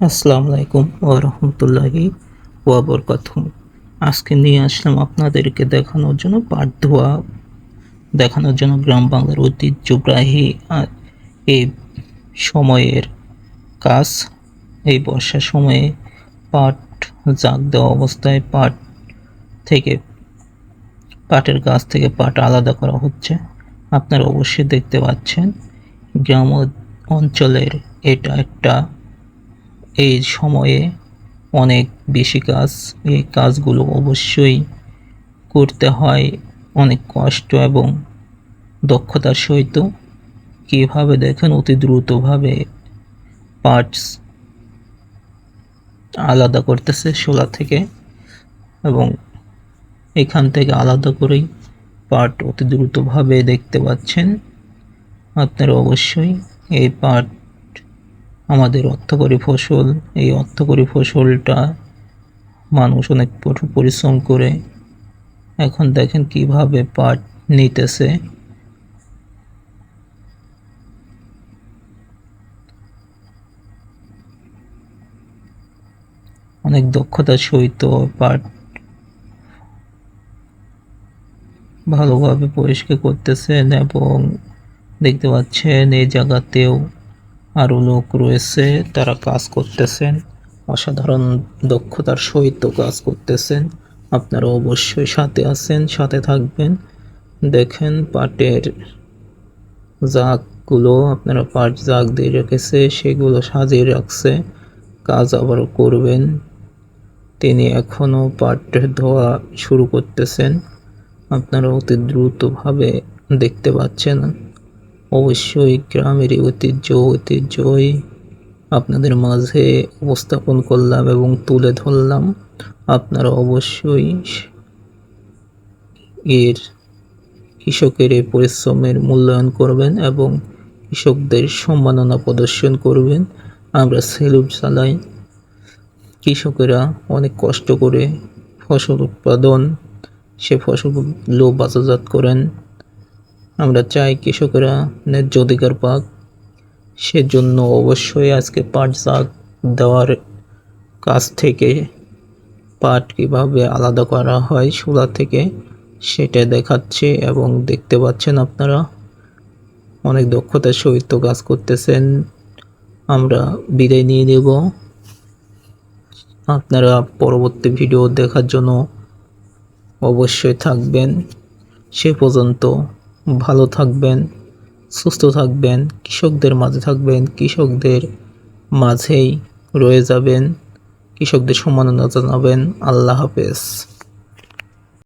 আসসালামু আলাইকুম ওয়া রহমতুল্লাহি ওয়াবরকাতুহ আজকে নিয়ে আসলাম আপনাদেরকে দেখানোর জন্য পাট ধোয়া দেখানোর জন্য গ্রাম বাংলার ঐতিহ্যগ্রাহী আহ, এই সময়ের কাজ। এই বর্ষার সময়ে পাট জাগ দেওয়া অবস্থায় পাট থেকে পাটের গাছ থেকে পাট আলাদা করা হচ্ছে। আপনারা অবশ্যই দেখতে পাচ্ছেন গ্রাম অঞ্চলের এটা একটা এই সময়ে অনেক বেশি কাজ, এই কাজগুলো অবশ্যই করতে হয়। অনেক কষ্ট এবং দক্ষতার সহিত কীভাবে দেখেন অতি দ্রুতভাবে পার্টস আলাদা করতেছে শোলা থেকে এবং এখান থেকে আলাদা করেই পার্ট অতি দ্রুতভাবে দেখতে পাচ্ছেন। আপনারা অবশ্যই এই পার্ট আমাদের অর্থকরী ফসল, এই অর্থকরী ফসলটা মানুষ অনেক পরিশ্রম করে। এখন দেখেন কীভাবে পাট নিতেছে। অনেক দক্ষতার সহিত পাট ভালোভাবে পরিষ্কার করতেছেন এবং দেখতে পাচ্ছেন এই জায়গাতেও আরও লোক রয়েছে, তারা কাজ করতেছেন, অসাধারণ দক্ষতার সহিত কাজ করতেছেন। আপনারা অবশ্যই সাথে আছেন, সাথে থাকবেন। দেখেন পাটের জাগগুলো, আপনারা পাট জাগ দিয়ে রেখেছে, সেগুলো সাজিয়ে রাখছে, কাজ আবারও করবেন। তিনি এখনও পাট ধোয়া শুরু করতেছেন। আপনারা অতি দ্রুতভাবে দেখতে পাচ্ছেন। অবশ্যই গ্রামের ঐতিহ্য, ঐতিহ্যই আপনাদের মাঝে উপস্থাপন করলাম এবং তুলে ধরলাম। আপনারা অবশ্যই এর কৃষকের এই পরিশ্রমের মূল্যায়ন করবেন এবং কৃষকদের সম্মাননা প্রদর্শন করবেন। আমরা সেলুট চালাই কৃষকেরা অনেক কষ্ট করে ফসল উৎপাদন, সে ফসলগুলো বাজারজাত করেন। আমরা চাই কৃষকেরা ন্যায্য অধিকার পাক। সেজন্য অবশ্যই আজকে পাট শাক দেওয়ার কাছ থেকে পাট কীভাবে আলাদা করা হয় শোলা থেকে সেটা দেখাচ্ছে এবং দেখতে পাচ্ছেন আপনারা। অনেক দক্ষতার সহিত কাজ করতেছেন। আমরা বিদায় নিয়ে নেব। আপনারা পরবর্তী ভিডিও দেখার জন্য অবশ্যই থাকবেন। সে পর্যন্ত ভালো থাকবেন, সুস্থ থাকবেন, কৃষকদের মাঝে থাকবেন, কৃষকদের মাঝেই রয়ে যাবেন, কৃষকদের সম্মাননা জানাবেন। আল্লাহ হাফেজ।